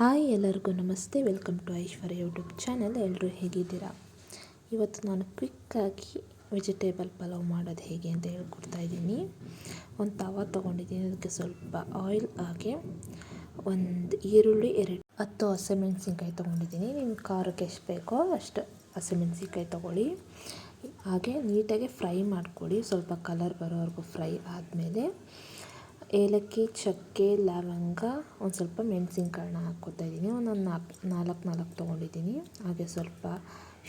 Hi ಎಲ್ಲರಿಗೂ ನಮಸ್ತೆ. Welcome to Aishwarya YouTube channel. ಎಲ್ಲರೂ ಹೇಗಿದ್ದೀರಾ? ಇವತ್ತು ನಾನು ಕ್ವಿಕ್ಕಾಗಿ ವೆಜಿಟೇಬಲ್ ಪಲಾವ್ ಮಾಡೋದು ಹೇಗೆ ಅಂತ ಹೇಳ್ಕೊಡ್ತಾ ಇದ್ದೀನಿ. ಒಂದು ತವ ತೊಗೊಂಡಿದ್ದೀನಿ. ಅದಕ್ಕೆ ಸ್ವಲ್ಪ ಆಯಿಲ್ ಹಾಗೆ ಒಂದು ಈರುಳ್ಳಿ, ಎರಡು ಹತ್ತು ಹಸಿಮೆಣಸಿನ್ಕಾಯಿ ತೊಗೊಂಡಿದ್ದೀನಿ. ನಿಮ್ಮ ಖಾರಕ್ಕೆ ಎಷ್ಟು ಬೇಕೋ ಅಷ್ಟು ಹಸಿಮೆಣಸಿನ್ಕಾಯಿ ತೊಗೊಳ್ಳಿ. ಹಾಗೆ ನೀಟಾಗಿ ಫ್ರೈ ಮಾಡ್ಕೊಳ್ಳಿ ಸ್ವಲ್ಪ ಕಲರ್ ಬರೋವರೆಗೂ ಫ್ರೈ ಆದಮೇಲೆ ಏಲಕ್ಕಿ ಚಕ್ಕೆ ಲವಂಗ ಒಂದು ಸ್ವಲ್ಪ ಮೆಣಸಿನ್ಕಾಳನ್ನ ಹಾಕ್ಕೊತಾ ಇದ್ದೀನಿ. ಒಂದೊಂದು ನಾಲ್ಕು ನಾಲ್ಕು ನಾಲ್ಕು ತೊಗೊಂಡಿದ್ದೀನಿ. ಹಾಗೆ ಸ್ವಲ್ಪ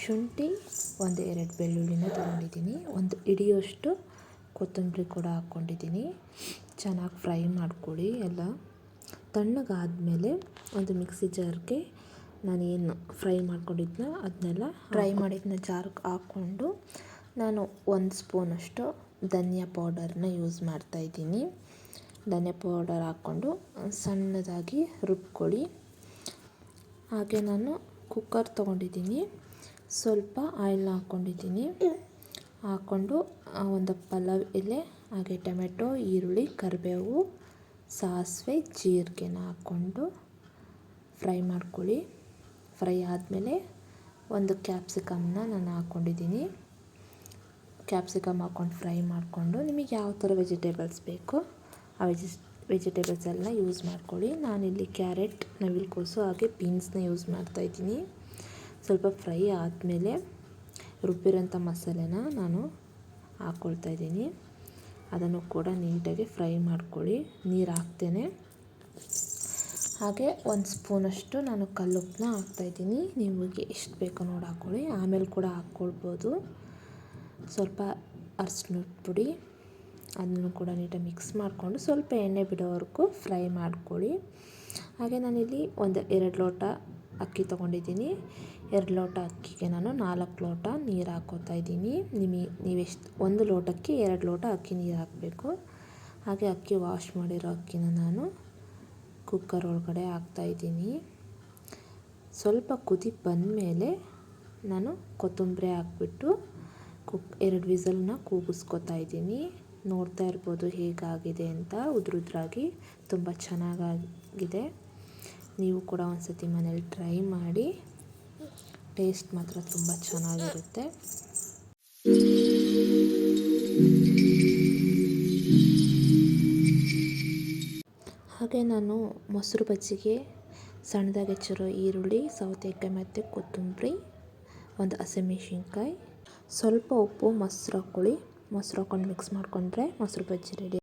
ಶುಂಠಿ ಒಂದು ಎರಡು ಬೆಳ್ಳುಳ್ಳಿನ ತೊಗೊಂಡಿದ್ದೀನಿ. ಒಂದು ಹಿಡಿಯೋಷ್ಟು ಕೊತ್ತಂಬರಿ ಕೂಡ ಹಾಕ್ಕೊಂಡಿದ್ದೀನಿ. ಚೆನ್ನಾಗಿ ಫ್ರೈ ಮಾಡ್ಕೊಳ್ಳಿ ಎಲ್ಲ. ತಣ್ಣಗಾದಮೇಲೆ ಒಂದು ಮಿಕ್ಸಿ ಜಾರ್ಗೆ ಏನು ಫ್ರೈ ಮಾಡ್ಕೊಂಡಿದ್ನ ಅದನ್ನೆಲ್ಲ ಫ್ರೈ ಮಾಡಿದ್ನ ಜಾರ್ಗೆ ಹಾಕ್ಕೊಂಡು ನಾನು ಒಂದು ಸ್ಪೂನಷ್ಟು ಧನಿಯಾ ಪೌಡರ್ನ ಯೂಸ್ ಮಾಡ್ತಾಯಿದ್ದೀನಿ ಧನಿಯಾ ಪೌಡರ್ ಹಾಕ್ಕೊಂಡು ಸಣ್ಣದಾಗಿ ರುಬ್ಕೊಳ್ಳಿ. ಹಾಗೆ ನಾನು ಕುಕ್ಕರ್ ತೊಗೊಂಡಿದ್ದೀನಿ. ಸ್ವಲ್ಪ ಆಯಿಲ್ನ ಹಾಕ್ಕೊಂಡಿದ್ದೀನಿ. ಹಾಕ್ಕೊಂಡು ಒಂದು ಪಲಾವ್ ಎಲೆ, ಹಾಗೆ ಟೊಮೆಟೊ, ಈರುಳ್ಳಿ, ಕರಿಬೇವು, ಸಾಸಿವೆ, ಜೀರಿಗೆನ ಹಾಕ್ಕೊಂಡು ಫ್ರೈ ಮಾಡ್ಕೊಳ್ಳಿ. ಫ್ರೈ ಆದಮೇಲೆ ಒಂದು ಕ್ಯಾಪ್ಸಿಕಮ್ನ ನಾನು ಹಾಕ್ಕೊಂಡಿದ್ದೀನಿ. ಕ್ಯಾಪ್ಸಿಕಮ್ ಹಾಕ್ಕೊಂಡು ಫ್ರೈ ಮಾಡಿಕೊಂಡು ನಿಮಗೆ ಯಾವ ಥರ ವೆಜಿಟೇಬಲ್ಸ್ ಬೇಕೋ? ಆ ವೆಜಿಸ್, ವೆಜಿಟೇಬಲ್ಸ್ ಎಲ್ಲ ಯೂಸ್ ಮಾಡ್ಕೊಳ್ಳಿ. ನಾನಿಲ್ಲಿ ಕ್ಯಾರೆಟ್ ನವಿಲುಕೋಸು ಹಾಗೆ ಬೀನ್ಸ್ನ ಯೂಸ್ ಮಾಡ್ತಾಯಿದ್ದೀನಿ ಸ್ವಲ್ಪ ಫ್ರೈ ಆದಮೇಲೆ ರುಬ್ಬಿರೋಂಥ ಮಸಾಲೆನ ನಾನು ಹಾಕ್ಕೊಳ್ತಾ ಇದ್ದೀನಿ. ಅದನ್ನು ಕೂಡ ನೀಟಾಗಿ ಫ್ರೈ ಮಾಡ್ಕೊಳ್ಳಿ. ನೀರು ಹಾಕ್ತೇನೆ. ಹಾಗೆ ಒಂದು ಸ್ಪೂನಷ್ಟು ನಾನು ಕಲ್ಲುಪ್ಪನ್ನ ಹಾಕ್ತಾಯಿದ್ದೀನಿ ನಿಮಗೆ ಎಷ್ಟು ಬೇಕೋ ನೋಡಿ ಹಾಕ್ಕೊಳ್ಳಿ ಆಮೇಲೆ ಕೂಡ ಹಾಕ್ಕೊಳ್ಬೋದು. ಸ್ವಲ್ಪ ಅರ್ಶಿನದ ಪುಡಿ. ಅದನ್ನು ಕೂಡ ನೀಟಾಗಿ ಮಿಕ್ಸ್ ಮಾಡಿಕೊಂಡು ಸ್ವಲ್ಪ ಎಣ್ಣೆ ಬಿಡೋವರೆಗೂ ಫ್ರೈ ಮಾಡ್ಕೊಳ್ಳಿ. ಹಾಗೆ ನಾನಿಲ್ಲಿ ಒಂದು ಎರಡು ಲೋಟ ಅಕ್ಕಿ ತೊಗೊಂಡಿದ್ದೀನಿ. ಎರಡು ಲೋಟ ಅಕ್ಕಿಗೆ ನಾನು ನಾಲ್ಕು ಲೋಟ ನೀರು ಹಾಕೋತಾ ಇದ್ದೀನಿ. ನಿಮಗೆ ನೀವೆಷ್ಟು, ಒಂದು ಲೋಟಕ್ಕೆ ಎರಡು ಲೋಟ ಅಕ್ಕಿ ನೀರು ಹಾಕಬೇಕು. ಹಾಗೆ ಅಕ್ಕಿ ವಾಶ್ ಮಾಡಿರೋ ಅಕ್ಕಿನ ನಾನು ಕುಕ್ಕರ್ ಒಳಗಡೆ ಹಾಕ್ತಾಯಿದ್ದೀನಿ ಸ್ವಲ್ಪ ಕುದಿ ಬಂದಮೇಲೆ ನಾನು ಕೊತ್ತಂಬರಿ ಹಾಕ್ಬಿಟ್ಟು ಕುಕ್ ಎರಡು ವಿಸಲ್ನ ಕೂಗಿಸ್ಕೊತಾ ಇದ್ದೀನಿ. ನೋಡ್ತಾ ಇರ್ಬೋದು ಹೇಗಾಗಿದೆ ಅಂತ ಉದ್ರುದ್ರಾಗಿ ತುಂಬ ಚೆನ್ನಾಗಾಗಿದೆ. ನೀವು ಕೂಡ ಒಂದು ಸತಿ ಮನೇಲಿ ಟ್ರೈ ಮಾಡಿ. ಟೇಸ್ಟ್ ಮಾತ್ರ ತುಂಬ ಚೆನ್ನಾಗಿರುತ್ತೆ. ಹಾಗೆ ನಾನು ಮೊಸರು ಬಜ್ಜಿಗೆ ಸಣ್ಣದಾಗಿ ಹೆಚ್ಚಿರೋ ಈರುಳ್ಳಿ, ಸೌತೆಕಾಯಿ ಮತ್ತು ಕೊತ್ತಂಬರಿ, ಒಂದು ಹಸಿಮೆಣ್ಸಿನ್ಕಾಯಿ, ಸ್ವಲ್ಪ ಉಪ್ಪು, ಮೊಸರು ಹಾಕ್ಕೊಳ್ಳಿ ಮೊಸರು ಹಾಕ್ಕೊಂಡು ಮಿಕ್ಸ್ ಮಾಡ್ಕೊಂಡ್ರೆ ಮೊಸರು ಬಜ್ಜಿ ರೆಡಿ